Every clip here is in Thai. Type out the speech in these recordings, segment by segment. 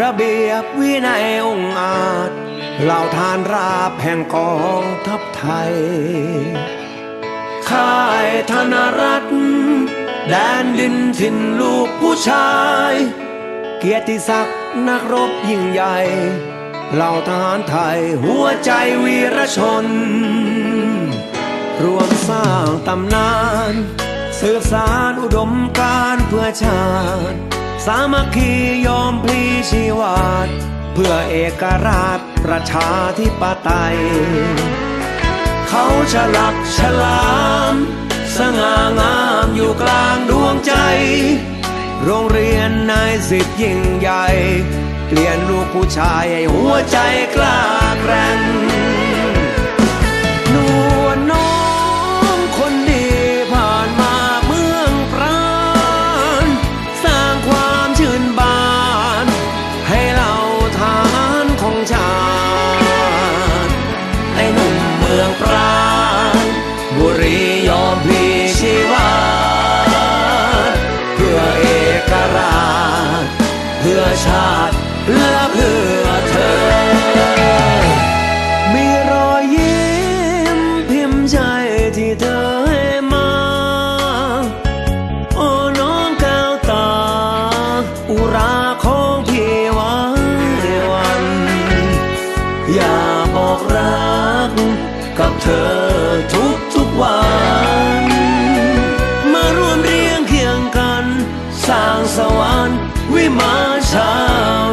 ระเบียบวินัยองอาจเหล่าทานราบแห่งกองทัพไทย ค่ายธนรัตน์แดนดินถิ่นลูกผู้ชาย เกียรติศักดิ์นักรบยิ่งใหญ่เหล่าทหารไทยหัวใจวีรชน รวมสร้างตำนานสืบสารอุดมการเพื่อชาติ สามัคคียอมพลีชีวาตเพื่อเอกราชประชาธิปไตย เขาฉลักฉลาม สง่างามอยู่กลางดวงใจ โรงเรียนนายสิบยิ่งใหญ่ เปลี่ยนลูกผู้ชายให้หัวใจกล้าแกร่ง เธอทุกทุกวัน มาร่วมเรียงเคียงกัน สร้างสวรรค์วิมานชาว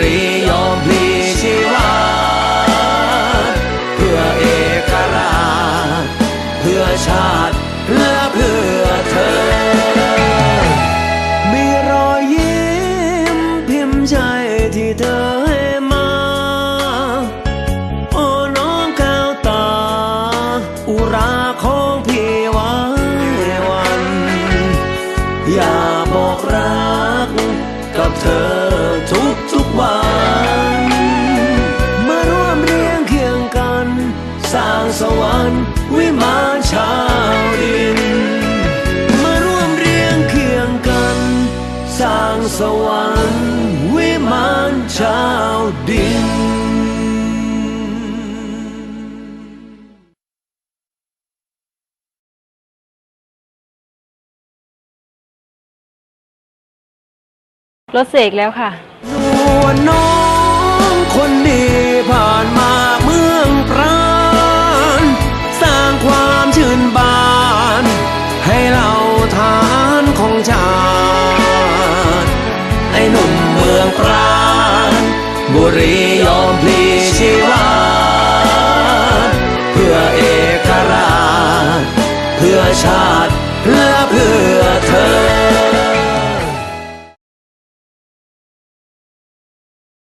รียอมพลีชีวา เพื่อเอกราชเพื่อชาติและเพื่อเธอ มีรอยยิ้มพิมพ์ใจที่เธอให้มา โอ้น้องแก้วตา อุราของพี่ไว้วัน อย่าบอกรักกับเธอ วรรค์วิมานชาวดิน มาร่วมเรียงเคียงกัน สร้างสวรรค์วิมานชาวดินรถเสกแล้วค่ะนวลน้องคนดีผ่านมา รียอมพลีชีวาเพื่อเอกราช เพื่อชาติและเพื่อ